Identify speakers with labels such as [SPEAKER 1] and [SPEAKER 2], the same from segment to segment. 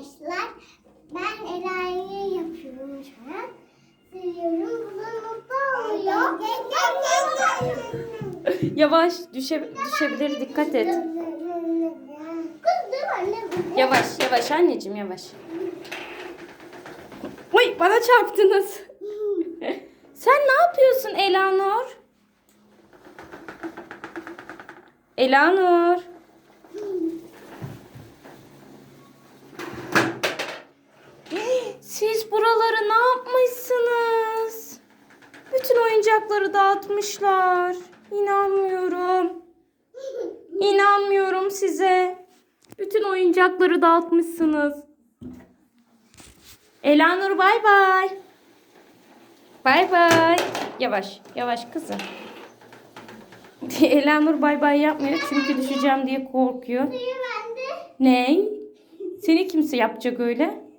[SPEAKER 1] arkadaşlar. Ben Ela'yı yapıyorum şu an. Sürüyorum. Bunun mutlu oluyor.
[SPEAKER 2] Yavaş düşe, düşebilir dikkat et. Yavaş yavaş anneciğim yavaş. Oy bana çarptınız. Sen ne yapıyorsun Elanur? Elanur. Siz buraları ne yapmışsınız? Bütün oyuncakları dağıtmışlar. İnanmıyorum. İnanmıyorum size. Bütün oyuncakları dağıtmışsınız. Elanur bay bay. Bay bay. Yavaş, yavaş kızım. Elanur bay bay yapmıyor çünkü düşeceğim diye korkuyor. Ne? Seni kimse yapacak öyle?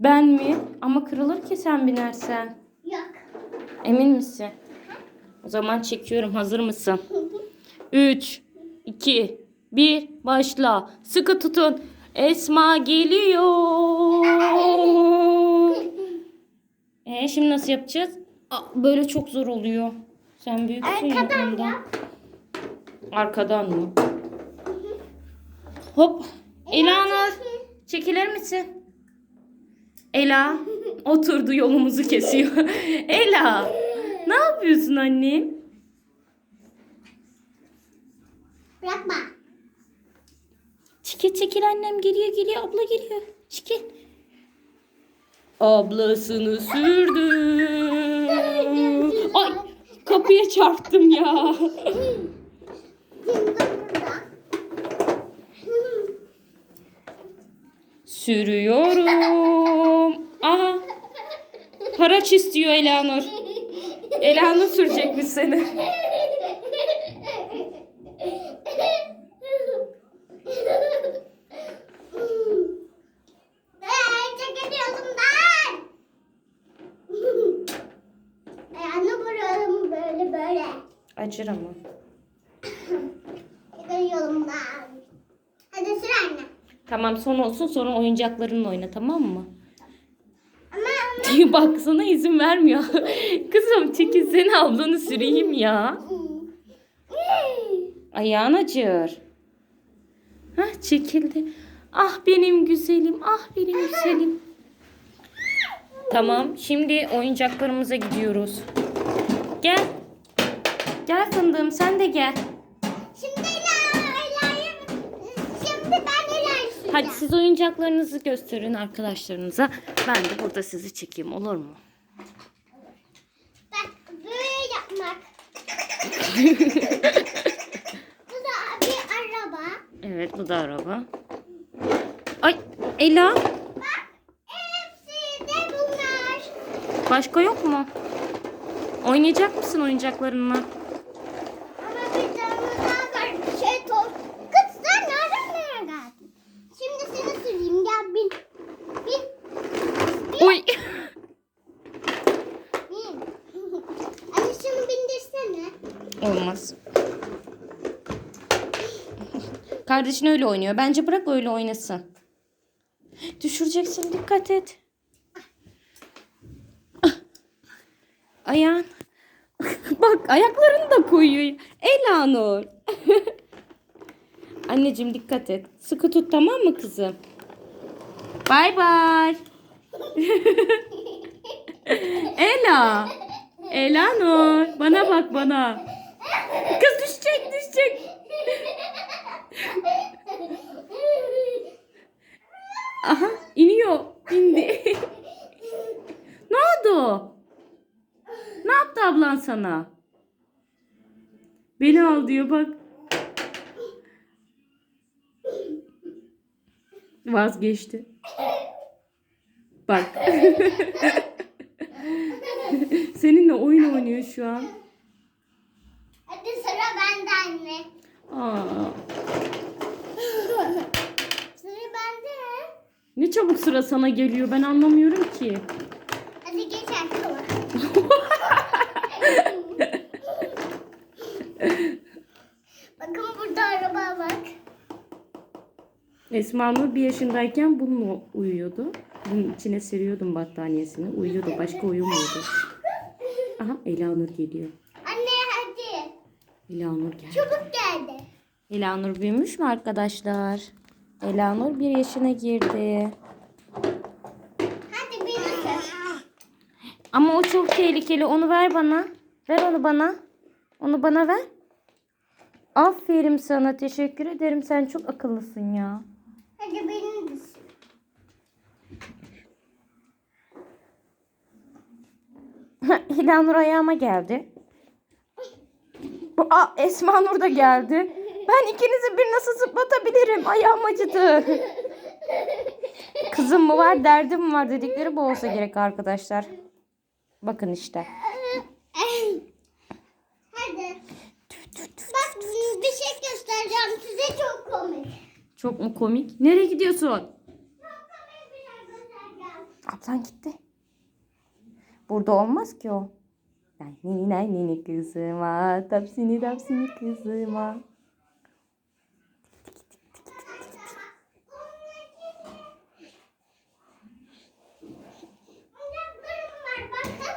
[SPEAKER 2] Ben mi? Ama kırılır ki sen binersen.
[SPEAKER 1] Yok.
[SPEAKER 2] Emin misin? O zaman çekiyorum. Hazır mısın? 3, 2, 1, başla. Sıkı tutun. Esma geliyor. E şimdi nasıl yapacağız? Aa, böyle çok zor oluyor. Sen büyüksün ya
[SPEAKER 1] Arkadan
[SPEAKER 2] ondan.
[SPEAKER 1] yap.
[SPEAKER 2] Arkadan mı? Hop. Elanur.
[SPEAKER 1] çekil.
[SPEAKER 2] Çekilir misin? Ela. Oturdu yolumuzu kesiyor. Ela. Ne yapıyorsun annem?
[SPEAKER 1] Bırakma.
[SPEAKER 2] Çekil çekil annem geliyor geliyor abla geliyor. Çekil. Ablasını sürdü. Ay kapıya çarptım ya. Sürüyorum. Aha. Haraç istiyor Elanur. Elanur sürecekmiş seni. Acır ama.
[SPEAKER 1] Yolumdan. Hadi sür anne.
[SPEAKER 2] Tamam son olsun sonra oyuncaklarınla oyna tamam mı?
[SPEAKER 1] Ama
[SPEAKER 2] Bak sana izin vermiyor. Kızım çekilsene ablanı süreyim ya. Ayağın acır. Hah çekildi. Ah benim güzelim, ah benim güzelim. Tamam, şimdi oyuncaklarımıza gidiyoruz. Gel. Gel fındığım sen de gel. Hadi siz oyuncaklarınızı gösterin arkadaşlarınıza. Ben de burada sizi çekeyim olur mu?
[SPEAKER 1] Bak böyle yapmak. Bu da bir araba.
[SPEAKER 2] Evet bu da araba. Ay Ela
[SPEAKER 1] Bak hepsi de bunlar.
[SPEAKER 2] başka yok mu? Oynayacak mısın oyuncaklarınla?
[SPEAKER 1] Ama bir tane daha var. Şey top. Kız sen nereden nereye geldin? Şimdi seni süreyim. Gel bin. Bin.
[SPEAKER 2] Oy.
[SPEAKER 1] Bin. Anne şunu bindirsene.
[SPEAKER 2] Olmaz. Kardeşin öyle oynuyor. Bence bırak öyle oynasın. Düşüreceksin dikkat et. Ayağın. Bak ayaklarını da koyuyor. Elanur. Anneciğim dikkat et. Sıkı tut tamam mı kızım? Bay bay. Ela. Elanur. Bana bak bana. Kız düşecek düşecek. Aha iniyor. İndi. ne oldu? Ne yaptı ablan sana? Beni al diyor bak. Vazgeçti. Bak. Seninle oyun oynuyor şu an.
[SPEAKER 1] Hadi sıra bende anne.
[SPEAKER 2] Aa,
[SPEAKER 1] Sıra bende.
[SPEAKER 2] ne çabuk sıra sana geliyor ben anlamıyorum ki.
[SPEAKER 1] Hadi geç. Bakın burada araba bak.
[SPEAKER 2] Esma Nur bir yaşındayken bununla uyuyordu. Bunun içine seriyordum battaniyesini. Uyuyordu. Başka uyumuyordu. Aha Elanur geliyor.
[SPEAKER 1] Anne hadi.
[SPEAKER 2] Elanur geldi.
[SPEAKER 1] Çabuk geldi.
[SPEAKER 2] Elanur büyümüş mü arkadaşlar? Elanur bir yaşına girdi.
[SPEAKER 1] Hadi büyüsün.
[SPEAKER 2] Ama o çok tehlikeli. Onu ver bana. Ver onu bana. Onu bana ver. Aferin sana. Teşekkür ederim. Sen çok akıllısın ya.
[SPEAKER 1] Hadi benim düşün.
[SPEAKER 2] Hilanur ayağıma geldi. Aa, Esma Nur da geldi. Ben ikinizi bir nasıl zıplatabilirim? Ayağım acıdı. Kızım mı var, derdim mi var dedikleri bu olsa gerek arkadaşlar. Bakın işte.
[SPEAKER 1] Hadi. Bak bir şey göstereceğim size çok komik.
[SPEAKER 2] Çok mu komik? Nereye gidiyorsun? Ablan gitti. Burada olmaz ki o. Nini nini kızıma, tapsini tapsini kızıma.
[SPEAKER 1] Oyuncaklarım var bakın.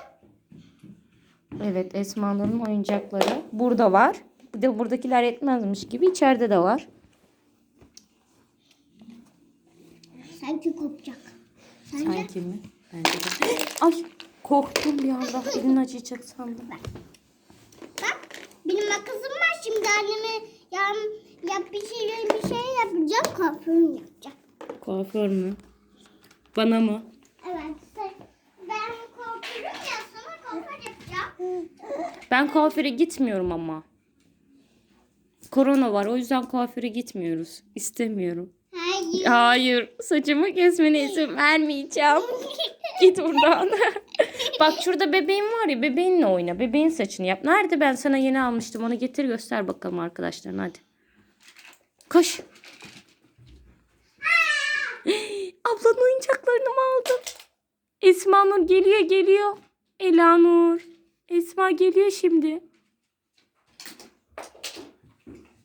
[SPEAKER 2] Evet Esma Nur'un oyuncakları burada var. Bir de buradakiler yetmezmiş gibi içeride de var.
[SPEAKER 1] Sanki kopacak. Sence?
[SPEAKER 2] Sanki mi? Bence de. Ay korktum bir anda. Elin acıyacak sandım.
[SPEAKER 1] Bak benim makasım var şimdi anneme yap, yap bir şey bir şey yapacağım kuaförüm yapacağım.
[SPEAKER 2] Kuaför mü? Bana mı?
[SPEAKER 1] Evet sen- ben kuaförüm ya sana kuaför yapacağım.
[SPEAKER 2] Ben kuaföre gitmiyorum ama. Korona var o yüzden kuaföre gitmiyoruz. İstemiyorum.
[SPEAKER 1] Hayır.
[SPEAKER 2] Hayır saçımı kesmene izin vermeyeceğim. Git buradan. Bak şurada bebeğim var ya bebeğinle oyna. Bebeğin saçını yap. Nerede ben sana yeni almıştım onu getir göster bakalım arkadaşlarına hadi. Koş. Ablanın oyuncaklarını mı aldın? Esma Nur geliyor geliyor. Ela Nur. Esma geliyor şimdi.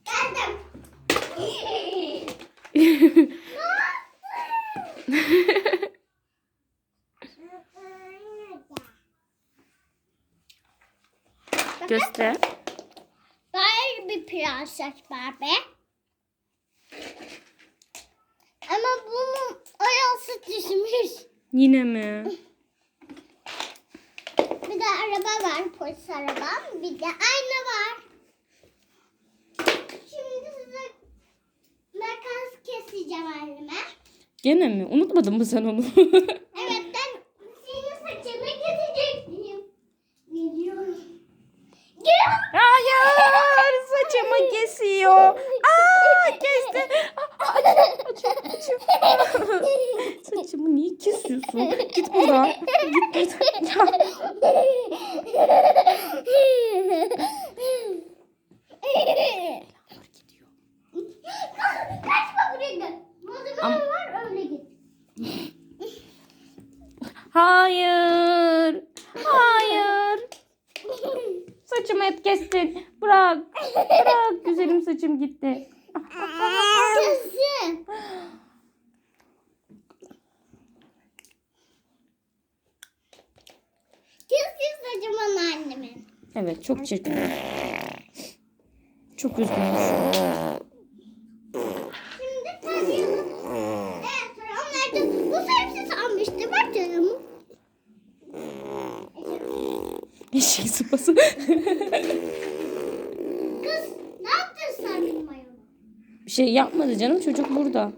[SPEAKER 1] Geldim.
[SPEAKER 2] Göster.
[SPEAKER 1] Böyle bir prenses Barbie. Ama bunun ayası düşmüş.
[SPEAKER 2] Yine mi?
[SPEAKER 1] Bir de var, polis arabam. Bir de ayna var. Şimdi size makas keseceğim anneme.
[SPEAKER 2] Gene mi? Unutmadın mı sen onu?
[SPEAKER 1] Evet ben senin saçını kesecektim. Biliyorum. Gel.
[SPEAKER 2] Hayır saçımı kesiyor. Aa kesti. Saçımı niye kesiyorsun? Git buradan. Git buradan. Ya. gidiyor.
[SPEAKER 1] Kaçma buraya gel. Malzemeler
[SPEAKER 2] Ama-
[SPEAKER 1] var öyle git.
[SPEAKER 2] Hayır. Hayır. Saçımı hep kestin. Bırak. Bırak. Güzelim saçım gitti.
[SPEAKER 1] Kesin. Saçımın annemin.
[SPEAKER 2] Evet çok çirkin. Çok üzgünüm. Eşek sıpası.
[SPEAKER 1] Kız ne yaptın sen benim?
[SPEAKER 2] Bir şey yapmadı canım çocuk burada.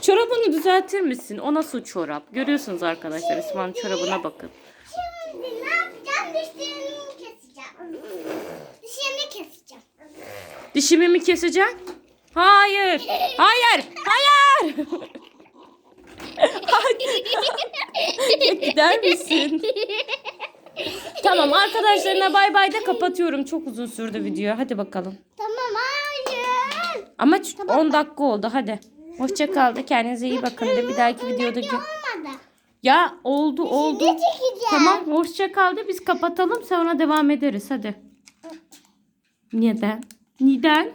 [SPEAKER 2] Çorabını düzeltir misin? O nasıl çorap? Görüyorsunuz arkadaşlar İsmail'in çorabına bakın.
[SPEAKER 1] Şimdi ne yapacağım? Dişlerimi keseceğim. Dişlerimi keseceğim.
[SPEAKER 2] Dişimi mi keseceksin? Hayır. Hayır. Hayır. Ya Gider misin? Tamam arkadaşlarına bay bay da kapatıyorum. Çok uzun sürdü video. Hadi bakalım.
[SPEAKER 1] tamam hayır.
[SPEAKER 2] Ama ç- 10 dakika oldu hadi. Hoşça kal da kendinize iyi bakın de bir dahaki videoda gö-
[SPEAKER 1] Olmadı.
[SPEAKER 2] Ya oldu oldu.
[SPEAKER 1] Çekeceğim?
[SPEAKER 2] Tamam hoşça kal de biz kapatalım sonra devam ederiz hadi. Neden? Neden?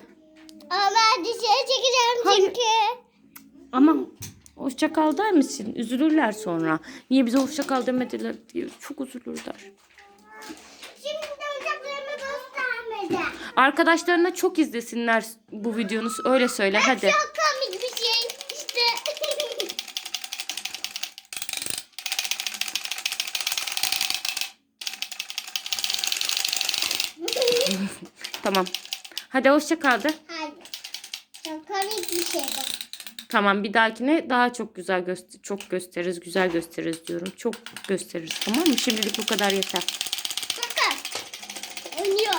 [SPEAKER 1] Ama dışarı çekeceğim
[SPEAKER 2] Hayır.
[SPEAKER 1] çünkü.
[SPEAKER 2] Ama hoşça kal der misin? Üzülürler sonra. Niye bize hoşça kal demediler diye. Çok üzülürler.
[SPEAKER 1] Şimdi de oyuncaklarımı göstermedi.
[SPEAKER 2] Arkadaşlarına çok izlesinler bu videonu. Öyle söyle hadi.
[SPEAKER 1] Çok komik bir şey işte.
[SPEAKER 2] Tamam. Hadi hoşça kal de.
[SPEAKER 1] Hayır. Çok komik bir şey bu.
[SPEAKER 2] Tamam bir dahakine daha çok güzel göster çok gösteririz, güzel gösteririz diyorum. Çok gösteririz tamam mı? Şimdilik bu kadar yeter.
[SPEAKER 1] Bakın. Oynuyor.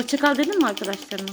[SPEAKER 2] Hoşça kal dedin mi arkadaşlarına?